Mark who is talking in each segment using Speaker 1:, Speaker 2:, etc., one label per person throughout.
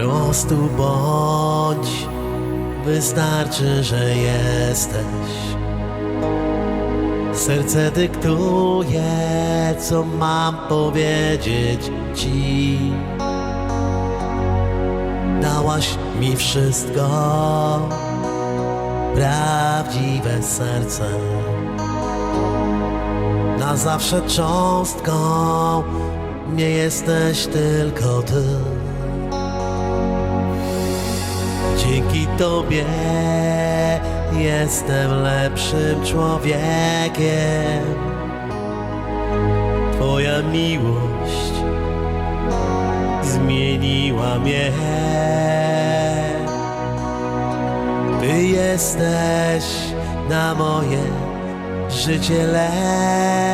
Speaker 1: prostu bądź, wystarczy, że jesteś. Serce dyktuje, co mam powiedzieć ci. Dałaś mi wszystko, prawdziwe serce. Na zawsze cząstką nie jesteś tylko ty. Dzięki Tobie jestem lepszym człowiekiem. Twoja miłość zmieniła mnie. Ty jesteś na moje życie lekiem.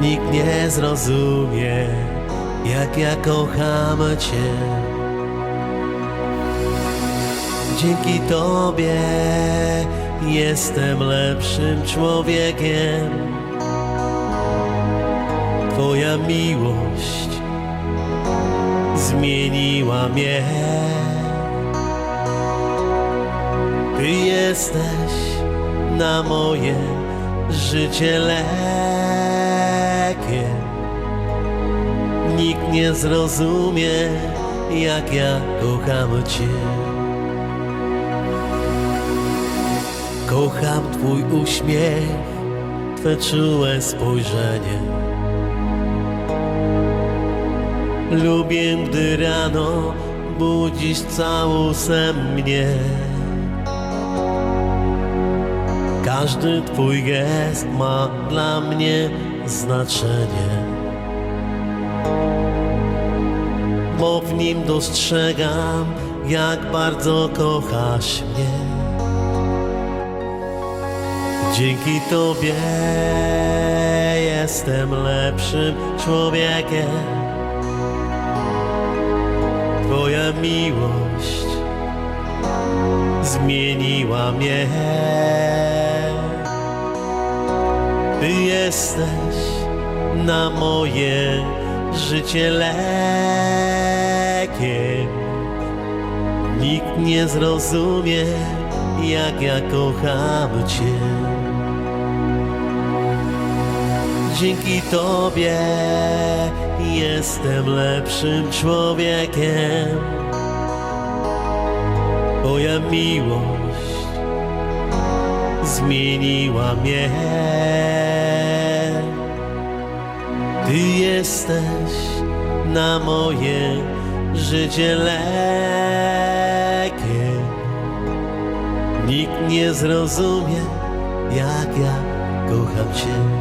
Speaker 1: Nikt nie zrozumie, jak ja kocham Cię. Dzięki Tobie jestem lepszym człowiekiem. Twoja miłość zmieniła mnie. Ty jesteś na moje życie lekiem. Nikt nie zrozumie, jak ja kocham Cię. Kocham Twój uśmiech, Twe czułe spojrzenie. Lubię, gdy rano budzisz całusem mnie. Każdy Twój gest ma dla mnie znaczenie. Bo w nim dostrzegam, jak bardzo kochasz mnie. Dzięki Tobie jestem lepszym człowiekiem. Twoja miłość zmieniła mnie. Ty jesteś na moje życie lekiem. Nikt nie zrozumie, jak ja kocham Cię. Dzięki Tobie jestem lepszym człowiekiem. Twoja miłość zmieniła mnie. Ty jesteś na moje życie lekiem. Nikt nie zrozumie, jak ja kocham Cię.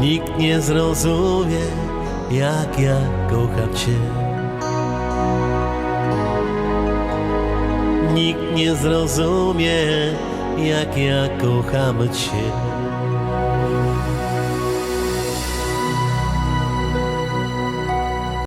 Speaker 1: Nikt nie zrozumie, jak ja kocham Cię. Nikt nie zrozumie, jak ja kocham Cię.